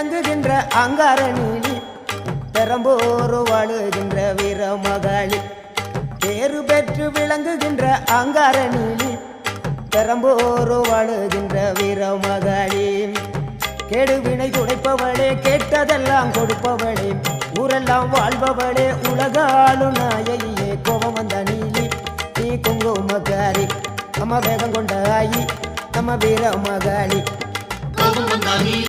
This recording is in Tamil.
விளங்குகின்ற அங்கார நீலி பெரம்போரு வாழுகின்ற வீர மகாளி பேரு பெற்று விளங்குகின்ற அங்கார நீலி பெரம்போரு வாழுகின்ற வீர மகாளி கெடுவினை துடைப்பவளே கேட்டதெல்லாம் கொடுப்பவளே ஊரெல்லாம் வாழ்பவளே உலகாலும் நாயகியே கோபம் வந்த நீலி நீ குங்குமக்காரி நம்ம வேகம் கொண்ட ஆயி நம்ம வீர மகாளி